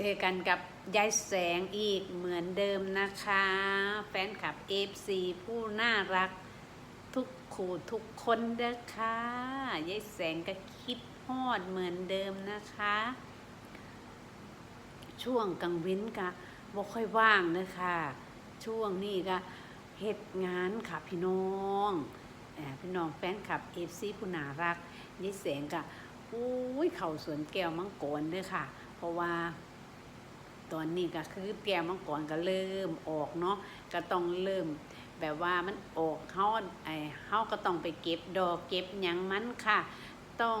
เจอกันกับยายแสงอีกเหมือนเดิมนะคะ แฟนคลับ FC ผู้น่ารักทุกคู่ทุกคนเด้อค่ะยายแสงก็คิดฮอดเหมือนเดิมนะคะ ช่วงกลางวินก็บ่ค่อยว่างเลยค่ะ ช่วงนี้ก็เฮ็ดงานค่ะพี่น้องพี่น้องแฟนคลับ FC ผู้น่ารักยายแสงก็อุ้ยเข่าสวนแก้วมังกรเด้อค่ะ เพราะว่า ตอนนี้ก็คือแก้วมังกรก็เริ่มออกเนาะก็ต้องเริ่มแบบว่ามันออกเฮาไอเฮาก็ต้องไปเก็บดอกเก็บหยังมันค่ะ ต้อง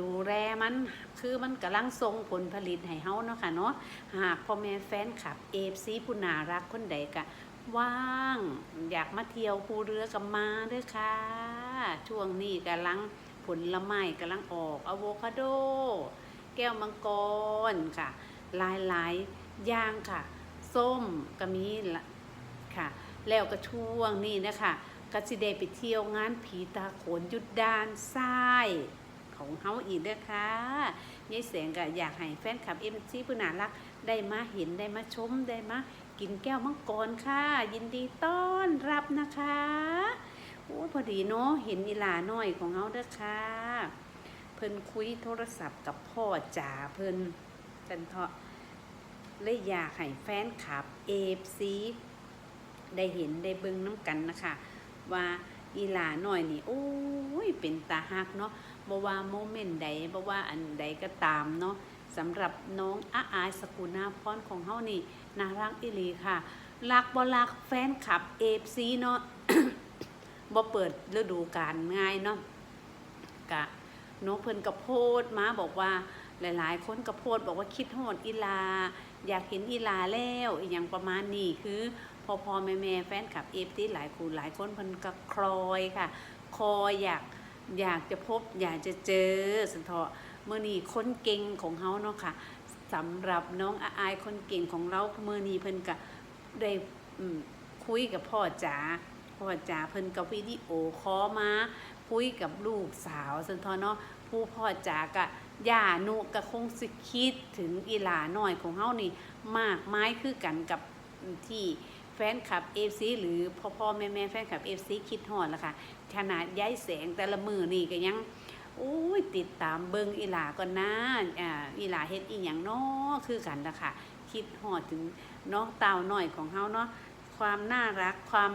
ดูแลมันคือมันกำลังส่งผลผลิตให้เฮาเนาะค่ะเนาะหากพ่อแม่แฟนคลับ FC ผู้น่ารักคนใดก็ว่างอยากมาเที่ยวภูเรือกับมาเด้อค่ะ ช่วงนี้กำลังผลไม้กำลังออกอะโวคาโด แก้วมังกรค่ะ หลายหลายอย่างค่ะ ส้มก็มีละค่ะ แล้วก็ช่วงนี้นะคะก็สิได้ไปเที่ยวงานผีตาโขนยุดดานซ้ายของเฮาอีกเด้อค่ะยายแสงก็อยากให้แฟนคลับเอ็มซีผู้น่ารัก ได้มาเห็นได้มาชมได้มากินแก้วมังกรค่ะ ยินดีต้อนรับนะคะโอ้พอดีเนาะเห็นอีลาน้อยของเฮาเด้อค่ะ เพิ่นคุยโทรศัพท์กับพ่อจ๋าเพิ่น กันเถาะเลยอยากให้แฟนคลับเอฟซีได้เห็นได้เบิ่งน้ำกันนะคะ ว่าอีหลาหน่อยนี่โอ้ยเป็นตาฮักเนาะบ่ว่าโมเมนต์ใดบ่ว่าอันใดก็ตามเนาะสำหรับน้องอาอายสกุณาพรของเฮานี่น่ารักอีหลีค่ะรักบ่รักแฟนคลับเอฟซีเนาะบ่เปิดฤดูกาลง่ายเนาะกะนกเพิ่นกระโพดมาบอกว่า หลาย ๆ คนกระโพดบอกว่าคิดฮอดอีลา อยากเห็นอีลาแล้วอย่างประมาณนี้คือพอพอแม่แม่แฟนคลับเอฟที่หลายคนหลายคนเพิ่นก็คลอยค่ะ คอยอยากอยากจะพบอยากจะเจอสันเถาะเมื่อนี้คนเก่งของเฮาเนาะค่ะสำหรับน้องอาอายคนเก่งของเราเมื่อนี้เพิ่นก็ได้คุยกับพ่อจ๋าพ่อจ๋าเพิ่นก็วิดีโอคอมาคุยกับลูกสาวสันทอเนาะผู้พ่อจ๋ากะ ย่านุก็คงสิคิดถึงอีหลาน้อยของเฮานี่มากไม้คือกันกับที่แฟนคลับเอฟซีหรือพ่อพ่อแม่แม่แฟนคลับเอฟซีคิดฮอดละค่ะขนาดย้ายแสงแต่ละมือนี่ก็ยังโอ้ยติดตามเบิงอีหลาก่อนนะอ่าอีหลาเฮ็ดอีหยังเนาะคือกันละค่ะคิดฮอดถึงน้องเต่าน้อยของเฮาเนาะความน่ารักความ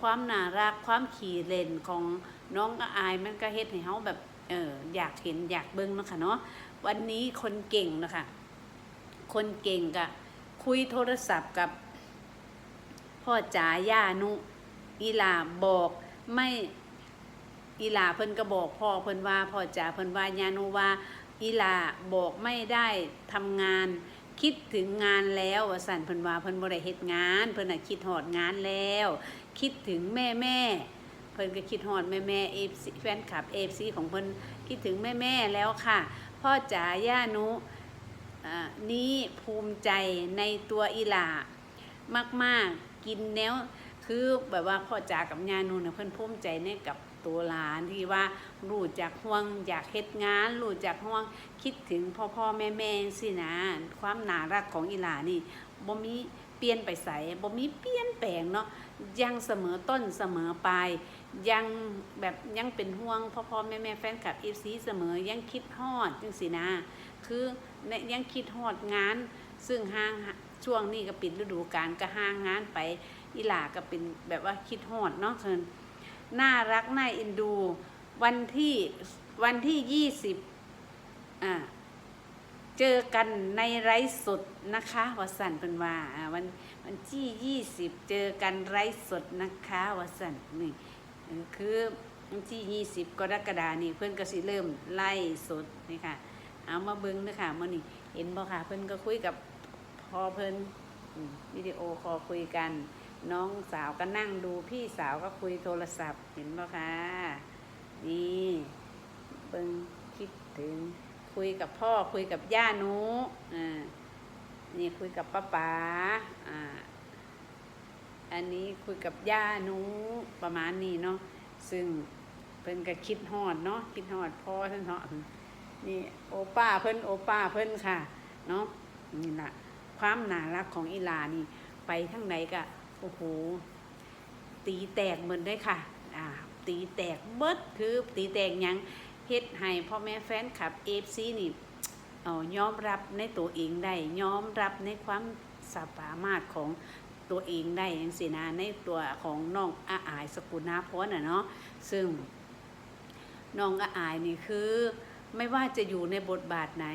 ความน่ารักความขี่เล่นของน้องก็อายมันก็เฮ็ดให้เฮาแบบ เอออยากเห็นอยากเบิ่งเนาะค่ะเนาะวันนี้คนเก่งเนาะคะคนเก่งก็คุยโทรศัพท์กับ พ่อจ๋าย่านุอีลาบอกไม่อีลาเพิ่นก็บอกพ่อเพิ่นว่าพ่อจ๋าเพิ่นว่าญานุว่าอีลาบอกไม่ได้ทำงานคิดถึงงานแล้วสันเพิ่นว่าเพิ่นบ่ได้เฮ็ดงาน เพิ่นน่ะคิดฮอดงานแล้ว คิดถึงแม่แม่ เพิ่นก็คิดฮอดแม่แม่เอฟซีแฟนคลับเอฟซีของเพิ่นคิดถึงแม่แม่แล้วค่ะ พ่อจ๋าย่านุนี่ภูมิใจในตัวอีหลามาก ๆ กินแนวคือแบบว่าพ่อจ๋ากับย่านุเนี่ยเพิ่นภูมิใจในกับตัวหลานที่ว่ารู้จักห่วงอยากเฮ็ดงานรู้จักห่วงคิดถึงพ่อพ่อแม่แม่สินะความน่ารักของอีหลานี่บ่มีเปลี่ยนไปใสบ่มีเปลี่ยนแปลงเนาะยังเสมอต้นเสมอปลาย ยังแบบยังเป็นห่วงพ่อพ่อแม่แม่แฟนคลับเอฟซีเสมอยังคิดฮอดจังสินะคือในยังคิดฮอดงาน ซึ่งห่างช่วงนี้ก็ปิดฤดูกาลก็ห่างงานไปอีหลาก็เป็นแบบว่าคิดฮอดเนาะเคินน่ารักน่าเอ็นดู วันที่วันที่ยี่สิบอ่าเจอกันในไร้สดนะคะวสันเป็นว่าวันวันที่ยี่สิบเจอกันไร้สดนะคะวสันนี่เออ คือวันที่ยี่สิบกรกฎานี่เพื่อนก็สิเริ่มไล่สดนี่ค่ะ เอามาเบิ้งนะคะมื่อนี้เห็นบ่ค่ะ เพื่อนก็คุยกับพอเพื่อนวิดีโอคอลคุยกัน น้องสาวก็นั่งดูพี่สาวก็คุยโทรศัพท์เห็นบ่ค่ะนี่เบิ้งคิดถึงคุยกับพ่อคุยกับย่านุอ่านี่คุยกับป้าป๋าอ่า อันนี้คุยกับย่านุประมาณนี้เนาะซึ่งเพิ่นก็คิดฮอดเนาะคิดฮอดพ่อท่านเนาะนี่โอป้าเพิ่นโอป้าเพิ่นค่ะเนาะนี่ละความน่ารักของอีลานี่ ไปทั้งไหนก็โอ้โหตีแตกเหมือนได้ค่ะอ่าตีแตกเบิดคือตีแตกยังเฮ็ดให้พ่อแม่แฟนคลับเอฟซีนี่เอายอมรับในตัวเองได้ยอมรับในความสามารถของ ตัวเองได้ยังสินะในตัวของน้องอาอายสกุลนาพรน่ะเนาะซึ่งน้องอาอายนี่คือไม่ว่าจะอยู่ในบทบาทไหน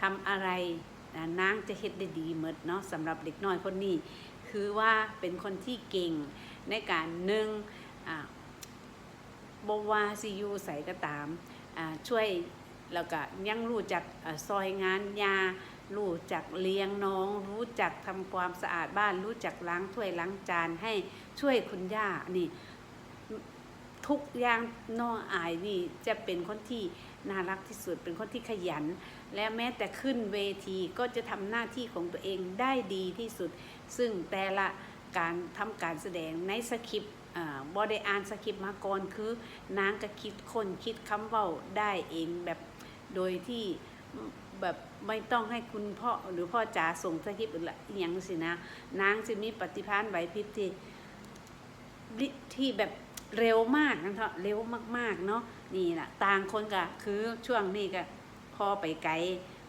ทำอะไรนะนางจะเฮ็ดได้ดีหมดเนาะสำหรับเด็กน้อยคนนี้ คือว่าเป็นคนที่เก่งในการหนึ่งอ่าบว่าซียูใส่ก็ตามอ่าช่วยแล้วก็ยังรู้จักอซอยงานยา รู้จักเลี้ยงน้อง รู้จักทำความสะอาดบ้าน รู้จักล้างถ้วยล้างจานให้ช่วยคุณย่านี่ ทุกอย่างน้องอายนี่จะเป็นคนที่น่ารักที่สุดเป็นคนที่ขยัน และแม้แต่ขึ้นเวทีก็จะทำหน้าที่ของตัวเองได้ดีที่สุด ซึ่งแต่ละการทำการแสดงในสคริปต์บอได้อ่านสคริปต์มาก่อนคือนางก็คิดคนคิดคำเว้าได้เองแบบโดยที่ แบบไม่ต้องให้คุณพ่อหรือพ่อจ๋าส่งสคริปต์อื่นละอหย่างสินะนางจะมีปฏิภาณไหวพริบที่ที่แบบเร็วมากนะเถอะเร็วมากๆเนาะนี่แหละต่างคนก็คือช่วงนี้ก็พ่อไปไกล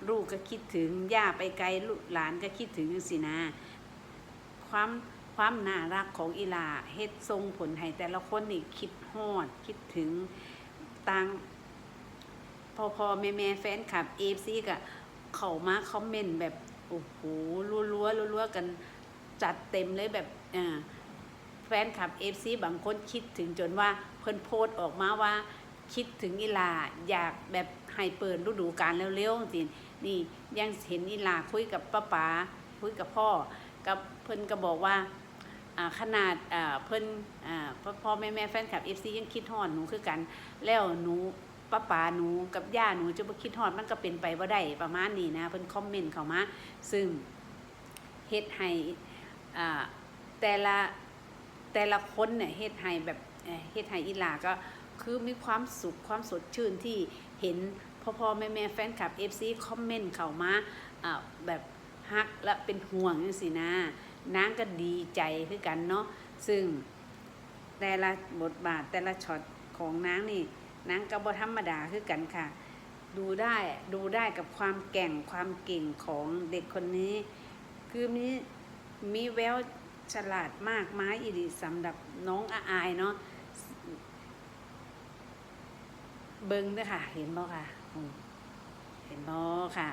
ลูกก็คิดถึงย่าไปไกลลูกหลานก็คิดถึงสินะ ความความน่ารักของอีหลาเฮ็ดทรงผลให้แต่ละคนนี่คิดฮอดคิดถึงต่าง พอพอแม่แม่แฟนคลับเอฟซีก็เขามาคอมเมนต์แบบ โอ้โหรัวรัวๆรัวกันจัดเต็มเลยแบบอ่าแฟนคลับเอฟซีบางคนคิดถึงจนว่าเพิ่นโพสต์ออกมาว่า คิดถึงอีลาอยากแบบให้เปิดฤดูกาลเร็วๆจริงนี่ยังเห็นอีลาคุยกับป้าป๋าคุยกับพ่อกับเพิ่นก็บอกว่าขนาดเพิ่นพ่อแม่แม่แฟนคลับ FC ยังคิดฮอดหนูคือกัน แล้วหนู ป้าป๋าหนูกับย่าหนูจะบ่คิดฮอดมันก็เป็นไปบ่ได้ประมาณนี้นะเพิ่นคอมเมนต์เข้ามาซึ่งเฮ็ดให้แต่ละแต่ละคนเนี่ยเฮ็ดให้แบบเฮ็ดให้อีหลาก็คือมีความสุขความสดชื่นที่เห็นพ่อพ่อแม่แม่แฟนคลับ FC คอมเมนต์เข้ามาอ่าแบบฮักและเป็นห่วงจังซี่นะนางก็ดีใจคือกันเนาะซึ่งแต่ละบทบาทแต่ละช็อตของนางนี่ นางก็บ่ธรรมดาคือกันค่ะ ดูได้ดูได้กับความแก่งความเก่งของเด็กคนนี้ คือมีมีแววฉลาดมากไม้อีดีสำหรับน้องอาอายเนาะเบิ้งด้วยค่ะ เห็นบ่ค่ะ เห็นบ่ค่ะ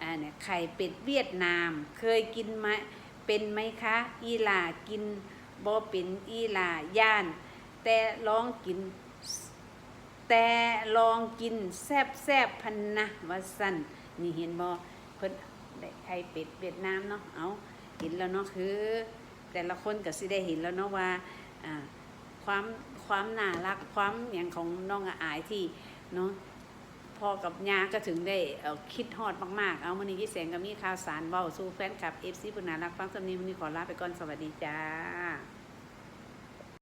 อ่าเนี่ยไข่เป็ดเวียดนาม เคยกินไหมเป็นไหมคะ อีหลากินบ่เป็นอีหลาย่าน แต่ลองกิน แต่ลองกินแซบแซบพันนะว่าสั่นนี่เห็นบ่เพิ่นได้ไข่เป็ดเวียดนามเนาะเอาเห็นแล้วเนาะคือ แต่ละคนก็สิได้เห็นแล้วเนาะว่าความความน่ารักความอย่างของน้องอายที่เนาะพอกับยาก็ถึงได้คิดฮอดมาก ๆ เอามื่อนี้กี่แสงก็มีข่าวสารเว้าสู่แฟนคลับเอฟซีปุนารักฟังสำนีวันนี้ขอลาไปก่อนสวัสดีจ้า